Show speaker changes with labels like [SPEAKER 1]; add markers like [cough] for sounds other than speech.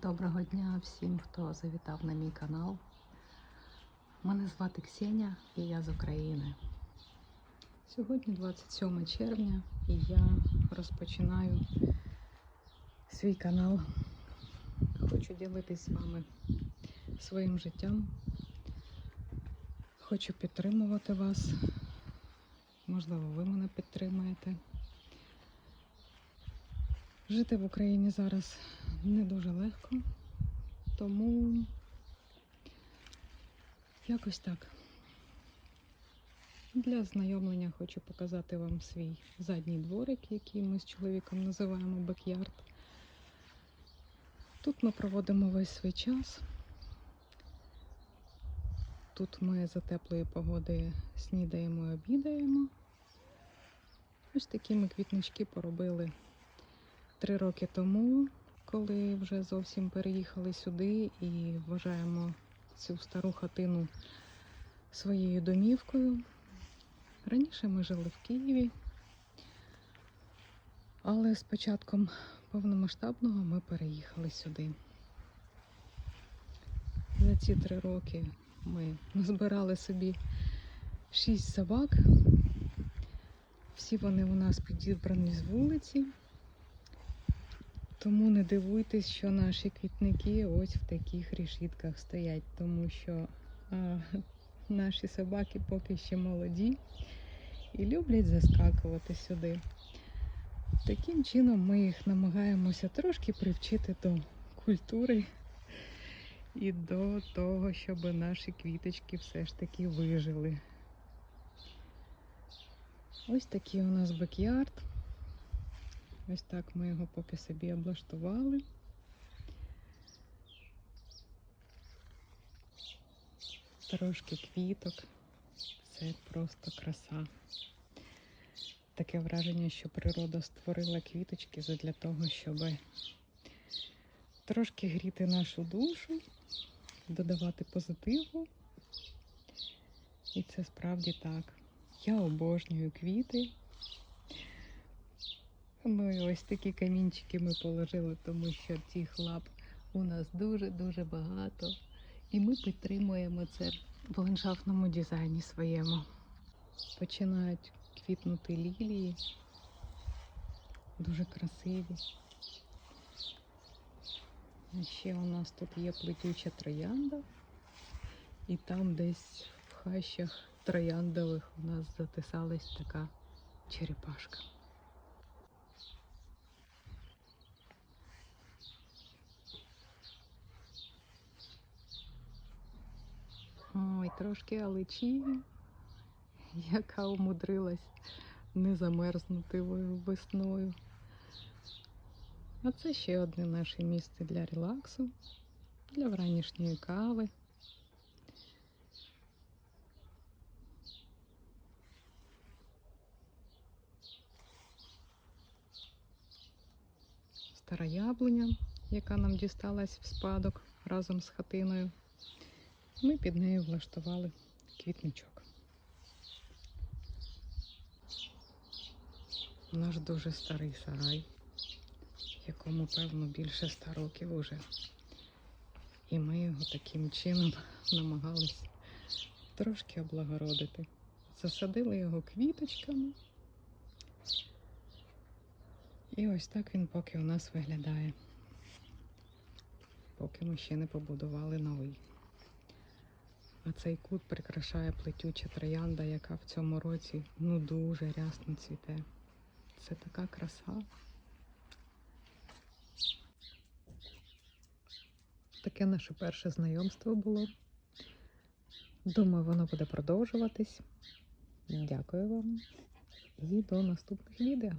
[SPEAKER 1] Доброго дня всім, хто завітав на мій канал. Мене звати Ксеня і я з України. Сьогодні 27 червня і я розпочинаю свій канал. Хочу ділитись з вами своїм життям. Хочу підтримувати вас. Можливо, ви мене підтримаєте. Жити в Україні зараз не дуже легко, тому якось так. Для знайомлення хочу показати вам свій задній дворик, який ми з чоловіком називаємо бекярд. Тут ми проводимо весь свій час. Тут ми за теплої погоди снідаємо і обідаємо. Ось такі ми квітнички поробили три роки тому, коли вже зовсім переїхали сюди і вважаємо цю стару хатину своєю домівкою. Раніше ми жили в Києві, але з початком повномасштабного ми переїхали сюди. За ці три роки ми назбирали собі шість собак. Всі вони у нас підібрані з вулиці. Тому не дивуйтесь, що наші квітники ось в таких рішітках стоять, тому що а, [laughs] наші собаки поки ще молоді і люблять заскакувати сюди. Таким чином ми їх намагаємося трошки привчити до культури і до того, щоб наші квіточки все ж таки вижили. Ось такий у нас бекярд. Ось так ми його поки собі облаштували. Трошки квіток. Це просто краса. Таке враження, що природа створила квіточки для того, щоб трошки гріти нашу душу, додавати позитиву. І це справді так. Я обожнюю квіти. Ну і ось такі камінчики ми положили, тому що цих лап у нас дуже-дуже багато. І ми підтримуємо це в ландшафтному дизайні своєму. Починають квітнути лілії. Дуже красиві. Ще у нас тут є плетюча троянда. І там десь в хащах трояндових у нас затисалась така черепашка. Трошки аличі, яка умудрилась не замерзнути весною. А це ще одне наше місце для релаксу, для вранішньої кави. Стара яблуня, яка нам дісталась в спадок разом з хатиною. Ми під нею влаштували квітничок. Наш дуже старий сарай, якому, певно, більше ста років уже. І ми його таким чином [laughs] намагались трошки облагородити. Засадили його квіточками. І ось так він поки у нас виглядає. Поки ми ще не побудували новий. А цей кут прикрашає плетюча троянда, яка в цьому році ну дуже рясно цвіте. Це така краса. Таке наше перше знайомство було. Думаю, воно буде продовжуватись. Дякую вам і до наступних відео.